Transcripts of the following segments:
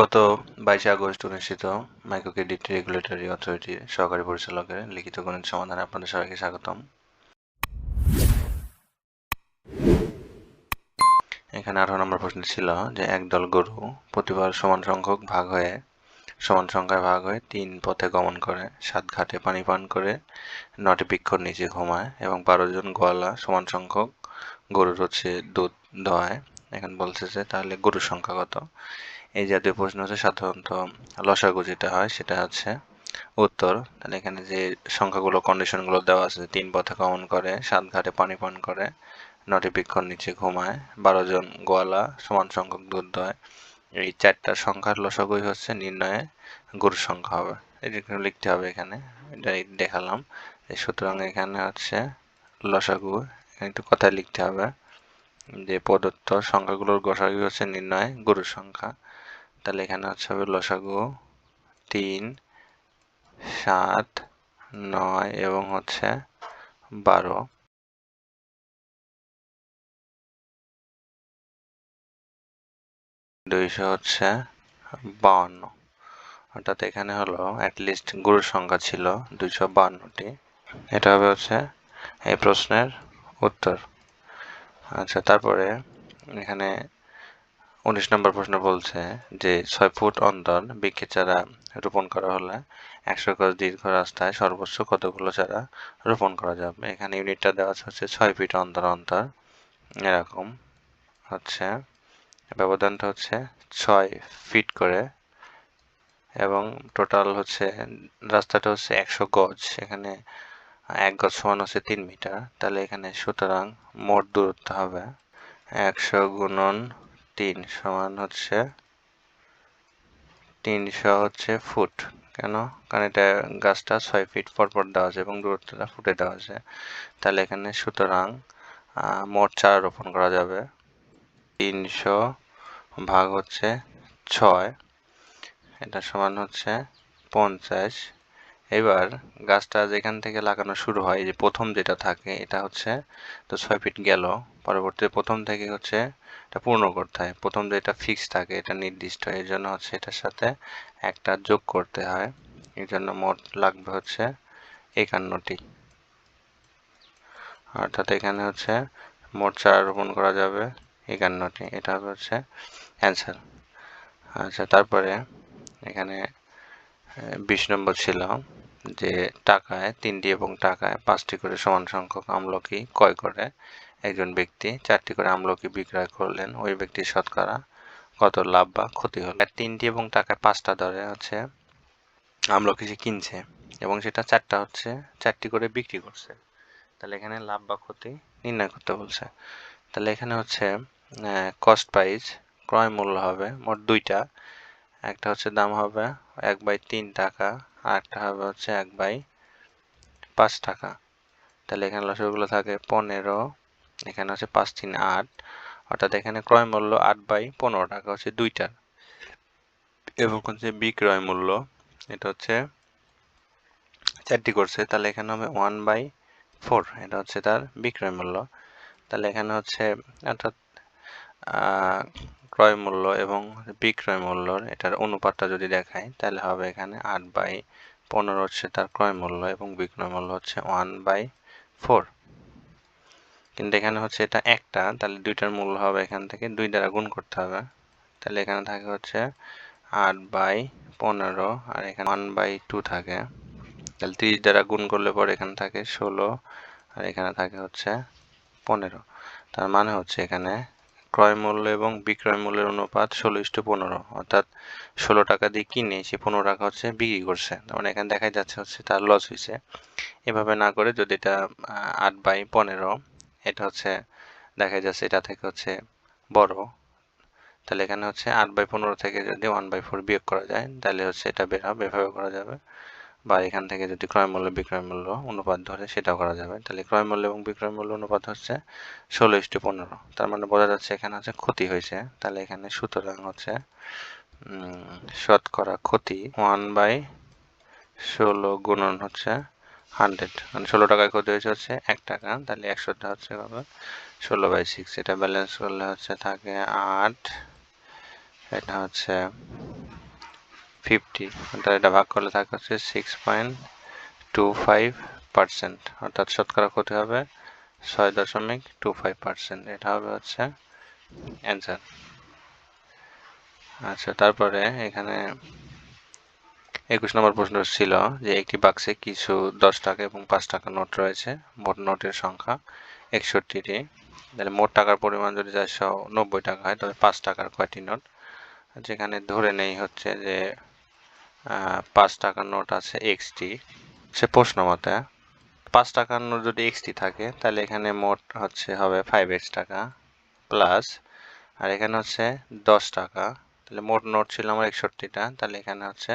গত বাইশে আগস্ট অনুষ্ঠিত মাইক্রো ক্রেডিট রেগুলেটরি অথরিটির সহকারী পরিচালকের লিখিত গণিত সমাধানে আপনাদের সবাইকে স্বাগতম। এখানে আঠারো নম্বর প্রশ্ন ছিল যে একদল গরু প্রতিবার সমান সংখ্যক ভাগ হয়ে সমান সংখ্যায় ভাগ হয়ে তিন পথে গমন করে, সাত ঘাটে পানি পান করে, নটি বৃক্ষর নিচে ঘুমায় এবং বারো জন গোয়ালা সমান সংখ্যক গরুর হচ্ছে দুধ দোয়ায়। এখন বলছে যে তাহলে গরুর সংখ্যা কত? এই জাতীয় প্রশ্ন হচ্ছে সাধারণত লসাগু যেটা হয়, সেটা হচ্ছে উত্তর। তাহলে এখানে যে সংখ্যাগুলো কন্ডিশনগুলো দেওয়া আছে, তিন পথে গমন করে, সাত ঘাটে পানি পান করে, নটি বৃক্ষর নিচে ঘুমায়, বারো জন গোয়ালা সমান সংখ্যক দুধ দেয়। এই চারটা সংখ্যার লসাগুই হচ্ছে নির্ণয়ে গরুর সংখ্যা হবে। এটা লিখতে হবে এখানে, এটা দেখালাম। সুতরাং এখানে হচ্ছে লসাগু একটু কথায় লিখতে হবে যে প্রদত্ত সংখ্যাগুলোর গসাগু হচ্ছে নির্ণয় গরুর সংখ্যা। তাহলে এখানে হবে লসাগু তিন, সাত, নয় এবং হচ্ছে বারো। দুইশো হচ্ছে বাউন্ন। অর্থাৎ এখানে হলো অ্যাটলিস্ট গুরুর সংখ্যা ছিল দুইশো বাউন্নটি। এটা হবে হচ্ছে এই প্রশ্নের উত্তর। আচ্ছা তারপরে এখানে উনিশ নম্বর প্রশ্ন বলছে যে ছয় ফুট অন্তর বৃক্ষের চারা রোপণ করা হলে একশো গজ দীর্ঘ রাস্তায় সর্বোচ্চ কতগুলো চারা রোপণ করা যাবে? এখানে ইউনিটটা দেওয়া হচ্ছে ছয় ফিট অন্তর অন্তর। এরকম হচ্ছে। ব্যবধানটা হচ্ছে ছয় ফিট করে। এবং টোটাল হচ্ছে রাস্তাটা হচ্ছে একশো গজ। এখানে এক গজ সমান হচ্ছে তিন মিটার। তাহলে এখানে সুতরাং মোট দূরত্ব হবে একশো গুণন তিন সমান হচ্ছে তিনশো হচ্ছে ফুট। কেন? কারণ এটা গাছটা ছয় ফিট পরপর দেওয়া আছে এবং দূরত্বটা ফুটে দেওয়া আছে। তাহলে এখানে সুতরাং মোট চারা রোপণ করা যাবে। তিনশো ভাগ হচ্ছে ছয়, এটা সমান হচ্ছে পঞ্চাশ। এবার গাছটা যেখান থেকে লাগানো শুরু হয় যে প্রথম যেটা থাকে, এটা হচ্ছে তো ছয় ফিট গেল, পরবর্তীতে প্রথম থেকে হচ্ছে এটা পূর্ণ করতে হয়। প্রথম যেটা ফিক্স থাকে, এটা নির্দিষ্ট এই জন্য হচ্ছে এটার সাথে একটা যোগ করতে হয়। এই জন্য মোট লাগবে হচ্ছে একান্নটি। অর্থাৎ এখানে হচ্ছে মোট চারা রোপণ করা যাবে, একান্নটি। এটা হবে হচ্ছে অ্যান্সার আচ্ছা তারপরে এখানে বিশ নম্বর ছিল। যে টাকায়, তিনটি এবং টাকায় পাঁচটি করে সমান সংখ্যক আমলকি ক্রয় করে একজন ব্যক্তি, চারটি করে আমলকি বিক্রয় করলেন, ওই ব্যক্তির শতকরা কত লাভ বা ক্ষতি হলো? তিনটি এবং টাকায় পাঁচটা ধরে হচ্ছে আমলকি সে কিনছে এবং সেটা চারটা হচ্ছে, চারটি করে বিক্রি করছে। তাহলে এখানে লাভ বা ক্ষতি নির্ণয় করতে বলছে। তাহলে এখানে হচ্ছে কস্ট প্রাইস ক্রয় মূল্য হবে মোট দুইটা। একটা হচ্ছে দাম হবে এক বাই তিন টাকা আর একটা হবে হচ্ছে এক বাই পাঁচ টাকা। তাহলে এখানে লসগুলো থাকে পনেরো, এখানে হচ্ছে পাঁচ তিন আট, অর্থাৎ এখানে ক্রয় মূল্য আট বাই পনেরো টাকা হচ্ছে দুইটার এবং হচ্ছে বিক্রয় মূল্য, এটা হচ্ছে চারটি করছে, তাহলে এখানে হবে ওয়ান বাই ফোর, এটা হচ্ছে তার বিক্রয় মূল্য। তাহলে এখানে হচ্ছে অর্থাৎ ক্রয় মূল্য এবং বিক্রয় মূল্যর এটার অনুপাতটা যদি দেখায় তাহলে হবে এখানে আট বাই পনেরো হচ্ছে তার ক্রয় মূল্য এবং বিক্রয় মূল্য হচ্ছে ওয়ান বাই ফোর। কিন্তু এখানে হচ্ছে এটা একটা, তাহলে দুইটার মূল্য হবে এখান থেকে দুই দ্বারা গুণ করতে হবে। তাহলে এখানে থাকে হচ্ছে আট বাই পনেরো, আর এখানে ওয়ান বাই টু থাকে। তাহলে তিরিশ দ্বারা গুণ করলে পরে এখানে থাকে ষোলো, আর এখানে থাকে হচ্ছে পনেরো। তার মানে হচ্ছে এখানে ক্রয় মূল্য এবং বিক্রয় মূল্যের অনুপাত ষোলো ইস্টু পনেরো, অর্থাৎ ষোলো টাকা দিয়ে কিনে সে পনেরো টাকা হচ্ছে বিক্রি করছে। তার মানে এখানে দেখা যাচ্ছে হচ্ছে তার লস হয়েছে। এভাবে না করে যদি এটা আট বাই পনেরো, এটা হচ্ছে দেখা যাচ্ছে এটা থেকে হচ্ছে বড়, তাহলে এখানে হচ্ছে আট বাই পনেরো থেকে যদি ওয়ান বাই ফোর বিয়োগ করা যায়, তাহলে হচ্ছে এটা বের হবে, এভাবে করা যাবে। বা এখান থেকে যদি ক্রয় মূল্য, বিক্রয় মূল্য অনুপাত ধরে সেটাও করা যাবে। তাহলে ক্রয় মূল্য এবং বিক্রয় মূল্য অনুপাত হচ্ছে ষোলো ইস্টু পনেরো। তার মানে বোঝা যাচ্ছে এখানে হচ্ছে ক্ষতি হয়েছে। তাহলে এখানে সুতরাং হচ্ছে শতকরা ক্ষতি ওয়ান বাই ষোলো গুণন হচ্ছে হান্ড্রেড। মানে ষোলো টাকায় ক্ষতি হয়েছে হচ্ছে এক টাকা। তাহলে একশোটা হচ্ছে ষোলো বাই সিক্স। এটা ব্যালেন্স করলে হচ্ছে থাকে আট। এটা হচ্ছে ফিফটি অর্থাৎ এটা ভাগ করলে থাকে হচ্ছে six point two five percent অর্থাৎ শতকরা ক্ষতি হবে ছয় দশমিক টু ফাইভ পার্সেন্ট এটা হবে হচ্ছে অ্যান্সার আচ্ছা তারপরে এখানে একুশ নম্বর প্রশ্ন ছিল যে একটি বাক্সে কিছু দশ টাকা এবং পাঁচ টাকা নোট রয়েছে, মোট নোটের সংখ্যা একষট্টিটি। তাহলে মোট টাকার পরিমাণ যদি চারশো নব্বই টাকা হয় তবে পাঁচ টাকার কয়টি নোট? যেখানে ধরে নেই হচ্ছে যে পাঁচ টাকার নোট আছে এক্সটি সে প্রশ্ন মতে, পাঁচ টাকার নোট যদি এক্সটি থাকে, তাহলে এখানে মোট হচ্ছে হবে ফাইভ এক্স টাকা প্লাস আর এখানে হচ্ছে দশ টাকা। তাহলে মোট নোট ছিল আমার একষট্টিটা, তাহলে এখানে হচ্ছে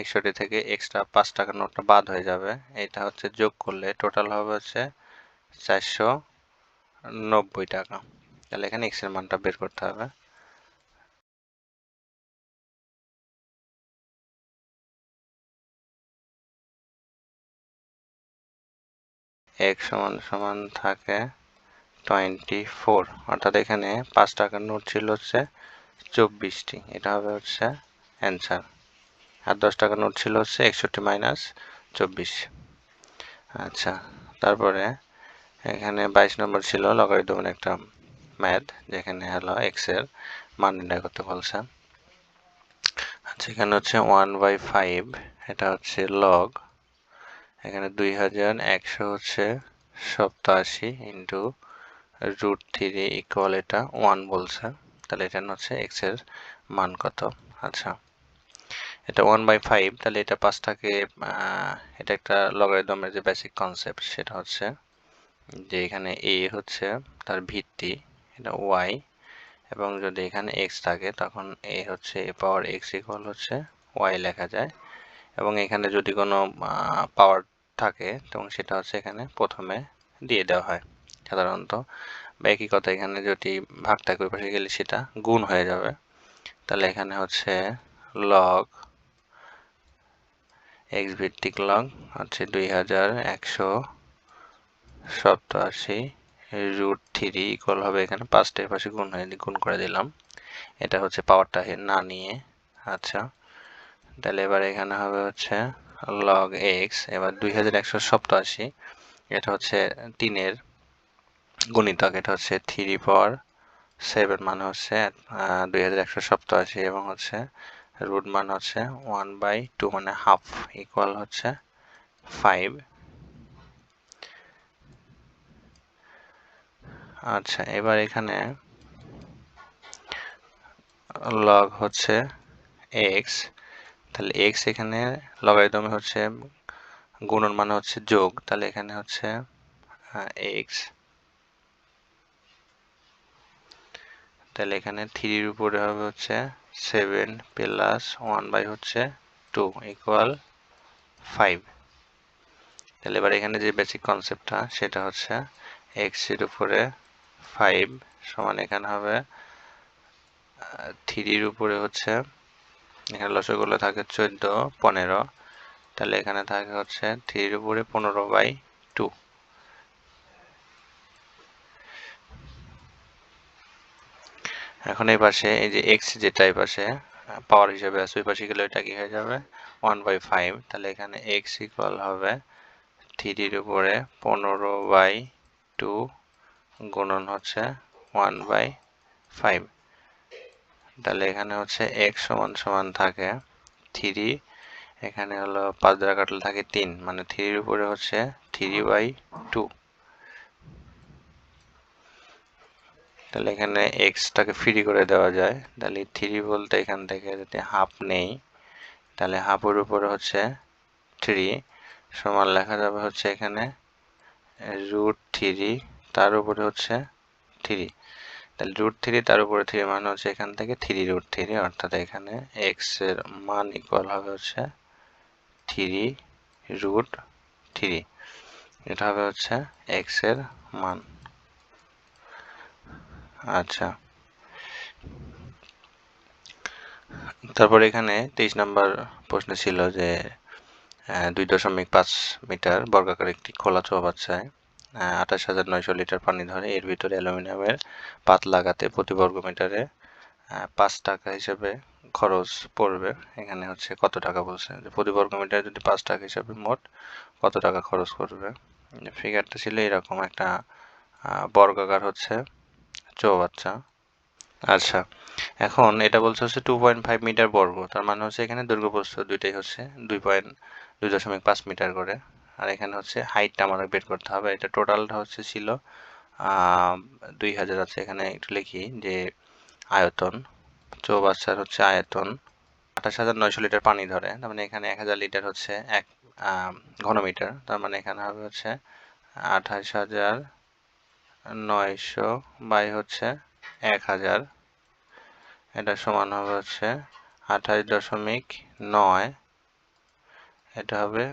একষট্টি থেকে এক্সট্রা পাঁচ টাকার নোটটা বাদ হয়ে যাবে। এটা হচ্ছে যোগ করলে টোটাল হবে হচ্ছে চারশো নব্বই টাকা। তাহলে এখানে এক্সের মানটা বের করতে হবে। এক সমান সমান থাকে টোয়েন্টি ফোর অর্থাৎ এখানে পাঁচ টাকার নোট ছিল হচ্ছে চব্বিশটি। এটা হবে হচ্ছে অ্যান্সার আর দশ টাকার নোট ছিল হচ্ছে একষট্টি মাইনাস চব্বিশ। আচ্ছা তারপরে এখানে বাইশ নম্বর ছিল লগারিদমের একটা ম্যাথ যেখানে হলো এক্সের মান নির্ণয় করতে বলছে। আচ্ছা এখানে হচ্ছে ওয়ান বাই ফাইভ এটা হচ্ছে লগ এখানে দুই হাজার একশো হচ্ছে সপ্তাশি ইন্টু রুট থ্রি ইকুয়াল এটা ওয়ান বলছে। তাহলে এটা হচ্ছে এক্সের মান কত? আচ্ছা। এটা ওয়ান বাই ফাইভ তাহলে এটা পাঁচটাকে এটা একটা লগারিদমের যে বেসিক কনসেপ্ট সেটা হচ্ছে যে এখানে এ হচ্ছে তার ভিত্তি, এটা ওয়াই এবং যদি এখানে এক্স থাকে তখন এ হচ্ছে এ পাওয়ার এক্স ইকুয়াল হচ্ছে ওয়াই লেখা যায়। এবং এখানে যদি কোনো পাওয়ার থাকে তখন সেটা হচ্ছে এখানে প্রথমে দিয়ে দেওয়া হয়। সাধারণত বা একই কথা এখানে যদি ভাগ থাকে, ওই পাশে গেলে সেটা গুণ হয়ে যাবে। তাহলে এখানে হচ্ছে লগ এক্স ভিত্তিক লগ হচ্ছে দুই হাজার একশো সপ্তাশি রুট থ্রি ইকুয়াল হবে এখানে পাঁচটা পাশে গুণ হয়ে, গুণ করে দিলাম। এটা হচ্ছে পাওয়ারটা না নিয়ে। আচ্ছা তাহলে এবার এখানে হবে হচ্ছে লগ এক্স এবার দুই হাজার একশো সপ্তাশি, এটা হচ্ছে তিনের গুণিতক, এটা হচ্ছে থ্রি পাওয়ার সেভেন মানে হচ্ছে দুই হাজার একশো সপ্তাশি এবং হচ্ছে রুট মান হচ্ছে ওয়ান বাই টু মানে হাফ ইকুয়াল হচ্ছে ফাইভ আচ্ছা এবার এখানে লগ হচ্ছে এক্স তাহলে এক্স এখানে লগারিদমে হচ্ছে গুণন মানে হচ্ছে যোগ, তাহলে এখানে হচ্ছে এক্স তাহলে এখানে থ্রির উপরে হবে হচ্ছে সেভেন প্লাস ওয়ান বাই হচ্ছে টু ইকুয়াল ফাইভ তাহলে এবার এখানে যে বেসিক কনসেপ্টটা সেটা হচ্ছে এক্সের উপরে ফাইভ সমান এখানে হবে থ্রির উপরে হচ্ছে এখানে লসগুলো থাকে চোদ্দ, পনেরো। তাহলে এখানে থাকে হচ্ছে থ্রির উপরে পনেরো বাই টু। এখন এই পাশে এই যে এক্স যেটা এই পাশে, পাওয়ার হিসেবে আছে, ওই পাশে গেলে ওইটা কি হয়ে যাবে? One by five. তাহলে এখানে এক্স ইকুয়াল হবে থ্রির উপরে পনেরো বাই টু গুণন হচ্ছে ওয়ান বাই ফাইভ। তাহলে এখানে হচ্ছে এক্স সমান সমান থাকে থ্রি এখানে হলো পাঁচ দ্বারা কাটলে থাকে তিন মানে থ্রির উপরে হচ্ছে থ্রি বাই টু তাহলে এখানে এক্সটাকে ফ্রি করে দেওয়া যায়। তাহলে থ্রি বলতে এখান থেকে যদি হাফ নেই, তাহলে হাফের উপরে হচ্ছে থ্রি সমান লেখা যাবে হচ্ছে এখানে রুট থ্রি তার উপরে হচ্ছে থ্রি তাহলে রুট থ্রি তার উপরে থ্রি মানে হচ্ছে এখান থেকে থ্রি রুট থ্রি অর্থাৎ এখানে এক্সের মান ইকুয়াল হবে হচ্ছে থ্রি রুট থ্রি এটা হবে হচ্ছে এক্সের মান। আচ্ছা। তারপর এখানে তেইশ নম্বর প্রশ্ন ছিল যে দুই দশমিক পাঁচ মিটার বর্গাকার একটি খোলা চৌবাচ্চায় আঠাশ হাজার নয়শো লিটার পানি ধরে এর ভিতরে অ্যালুমিনিয়ামের পাত লাগাতে প্রতি বর্গ মিটারে পাঁচ টাকা হিসেবে খরচ পড়বে। এখানে হচ্ছে কত টাকা বলছে যে প্রতি বর্গ মিটারে যদি পাঁচ টাকা হিসাবে মোট কত টাকা খরচ করবে ফিগারটা ছিল এরকম একটা বর্গাকার হচ্ছে চৌবাচ্চা। আচ্ছা এখন এটা বলছে হচ্ছে টু পয়েন্ট ফাইভ মিটার বর্গ। তার মানে হচ্ছে এখানে দৈর্ঘ্য প্রস্থ দুইটাই হচ্ছে দুই পয়েন্ট দুই দশমিক পাঁচ মিটার করে। আর এখানে হচ্ছে হাইটটা আমাদের বের করতে হবে। এটা টোটালটা হচ্ছে ছিল দুই হাজার আছে। এখানে একটু লিখি যে আয়তন, চৌবাচ্চার হচ্ছে আয়তন, আঠাশ হাজার নয়শো লিটার পানি ধরে। তার মানে এখানে এক হাজার লিটার হচ্ছে এক ঘনমিটার। তার মানে এখানে হবে হচ্ছে আঠাশ হাজার নয়শো বাই হচ্ছে এক হাজার। এটা সমান হবে হচ্ছে আঠাশ দশমিক নয় এটা হবে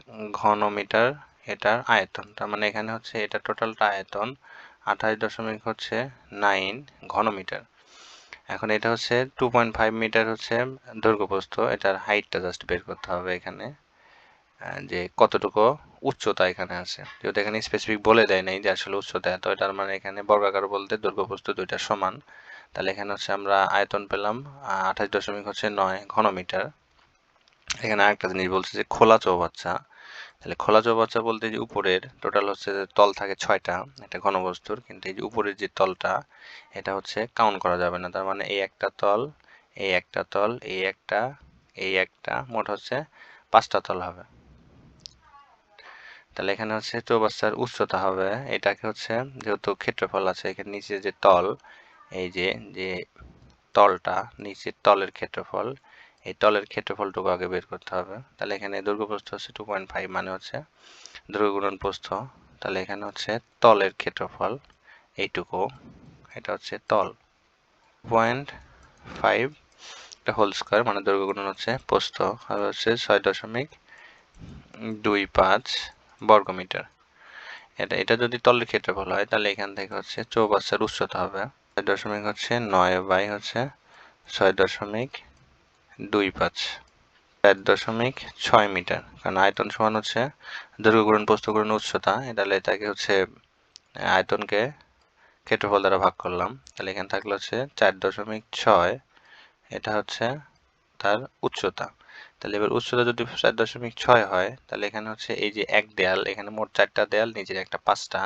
ঘনমিটার এটার আয়তন। তার মানে এখানে হচ্ছে এটা টোটালটা আয়তন, আঠাশ দশমিক হচ্ছে নাইন ঘনমিটার। এখন এটা হচ্ছে টু পয়েন্ট ফাইভ মিটার হচ্ছে দৈর্ঘ্যপ্রস্থ, এটার হাইটটা জাস্ট বের করতে হবে এখানে। যে কতটুকু উচ্চতা এখানে আছে। যেহেতু এখানে স্পেসিফিক বলে দেয় নাই যে আসলে উচ্চতা এত এটার মানে এখানে বর্গাকার বলতে দৈর্ঘ্যপ্রস্থ দুইটা সমান। তাহলে এখানে হচ্ছে আমরা আয়তন পেলাম আঠাশ দশমিক হচ্ছে নয় ঘনমিটার। এখানে আরেকটা জিনিস বলছে যে খোলা চৌবাচ্চা। তাহলে খোলা চৌবাচ্চা বলতে যে উপরের টোটাল হচ্ছে যে তল থাকে ছয়টা, একটা ঘনবস্তুর, কিন্তু এই যে উপরের যে তলটা, এটা হচ্ছে কাউন্ট করা যাবে না। তার মানে এই একটা তল, এই একটা তল, এই একটা এই একটা, মোট হচ্ছে পাঁচটা তল হবে। তাহলে এখানে হচ্ছে চৌবাচ্চার উচ্চতা হবে, এটাকে হচ্ছে যেহেতু ক্ষেত্রফল আছে, এখানে নিচে যে তল, এই যে যে তলটা, নিচের তলের ক্ষেত্রফল এই তলের ক্ষেত্রফলটুকু আগে বের করতে হবে। তাহলে এখানে দৈর্ঘ্যপ্রস্থ হচ্ছে টু পয়েন্ট ফাইভ মানে হচ্ছে দৈর্ঘ্য গুণন প্রস্থ তাহলে এখানে হচ্ছে তলের ক্ষেত্রফল এইটুকু, এটা হচ্ছে তল। পয়েন্ট ফাইভ এটা হোল স্কোয়ার মানে দৈর্ঘ্য গুণন হচ্ছে প্রস্থ, আর হচ্ছে ছয় দশমিক দুই পাঁচ বর্গমিটার। এটা এটা যদি তলের ক্ষেত্রফল হয়, তাহলে এখান থেকে হচ্ছে চৌবাচ্চার উচ্চতা হবে। ছয় দশমিক হচ্ছে নয় বাই হচ্ছে ছয় দশমিক দুই পাঁচ। চার দশমিক ছয় মিটার। কারণ আয়তন সমান হচ্ছে দৈর্ঘ্য গুণন প্রস্থ গুণন উচ্চতা তাহলে এটাকে হচ্ছে আয়তনকে ক্ষেত্রফল দ্বারা ভাগ করলাম। তাহলে এখানে থাকল হচ্ছে চার দশমিক ছয়। এটা হচ্ছে তার উচ্চতা। তাহলে এবার উচ্চতা যদি চার দশমিক ছয় হয়, তাহলে এখানে হচ্ছে এই যে এক দেয়াল, এখানে মোট চারটা দেয়াল, নিচের একটা পাঁচটা,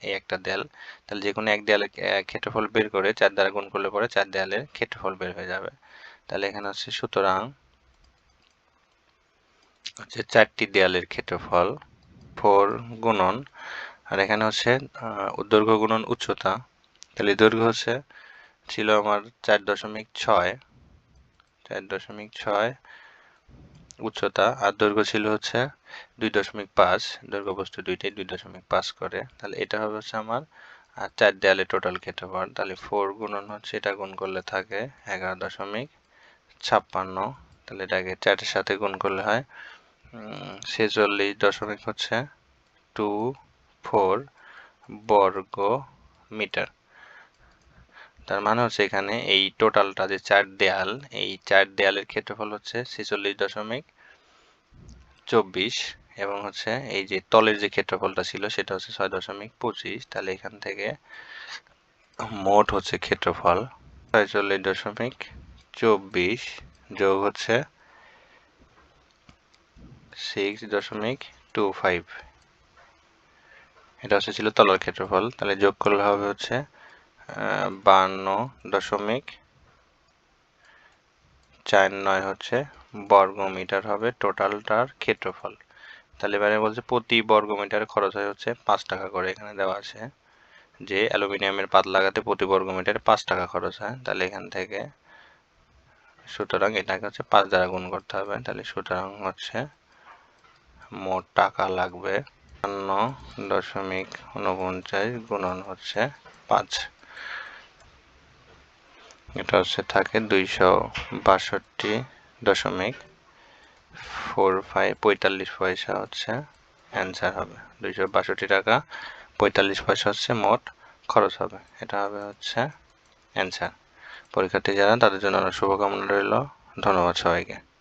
এই একটা দেয়াল। তাহলে যে কোনো এক দেয়ালের ক্ষেত্রফল বের করে চার দ্বারা গুণ করলে পরে চার দেয়ালের ক্ষেত্রফল বের হয়ে যাবে। তাহলে এখানে হচ্ছে সুতরাং হচ্ছে চারটি দেয়ালের ক্ষেত্রফল, ফোর গুণন, আর এখানে হচ্ছে দৈর্ঘ্য গুণন উচ্চতা। তাহলে দৈর্ঘ্য হচ্ছে, ছিল আমার চার দশমিক ছয়, চার দশমিক ছয় উচ্চতা, আর দৈর্ঘ্য ছিল হচ্ছে দুই দশমিক পাঁচ, দৈর্ঘ্য বস্তু দুইটাই দুই দশমিক পাঁচ করে। তাহলে এটা হবে হচ্ছে আমার আর চার দেয়ালে টোটাল ক্ষেত্রফল। তাহলে ফোর গুণন হচ্ছে, এটা গুণ করলে থাকে এগারো দশমিক ছাপ্পান্ন। তাহলে এটাকে চারের সাথে গুণ করলে হয় ছেচল্লিশ দশমিক হচ্ছে টু ফোর বর্গ মিটার। তার মানে হচ্ছে এখানে এই টোটালটা যে চার দেয়াল, এই চার দেয়ালের ক্ষেত্রফল হচ্ছে ছেচল্লিশ দশমিক চব্বিশ এবং হচ্ছে এই যে তলের যে ক্ষেত্রফলটা ছিল সেটা হচ্ছে ছয় দশমিক পঁচিশ। তাহলে এখান থেকে মোট হচ্ছে ক্ষেত্রফল ছয়চল্লিশ দশমিক চব্বিশ যোগ হচ্ছে সিক্স দশমিক টু ফাইভ এটা হচ্ছে ছিল তলার ক্ষেত্রফল। তাহলে যোগ করলে হবে হচ্ছে বান্ন দশমিক চার নয় হচ্ছে বর্গ মিটার হবে টোটালটার ক্ষেত্রফল। তাহলে এবারে বলছে প্রতি বর্গ মিটারে খরচ হয় হচ্ছে পাঁচ টাকা করে। এখানে দেওয়া আছে যে অ্যালুমিনিয়ামের পাত লাগাতে প্রতি বর্গ মিটারে পাঁচ টাকা খরচ হয়। তাহলে এখান থেকে সুতরাং এটাকে হচ্ছে পাঁচ দ্বারা গুণ করতে হবে। তাহলে সুতরাং হচ্ছে মোট টাকা লাগবে বান্ন দশমিক উনপঞ্চাশ গুণন হচ্ছে পাঁচ। এটা হচ্ছে থাকে দুইশো বাষট্টি দশমিক ফোর ফাইভ, পঁয়তাল্লিশ পয়সা হচ্ছে অ্যান্সার হবে। দুইশো বাষট্টি টাকা, পঁয়তাল্লিশ পয়সা হচ্ছে মোট খরচ হবে। এটা হবে হচ্ছে অ্যান্সার পরীক্ষার্থী যারা তাদের জন্য শুভকামনা রইল। ধন্যবাদ সবাইকে।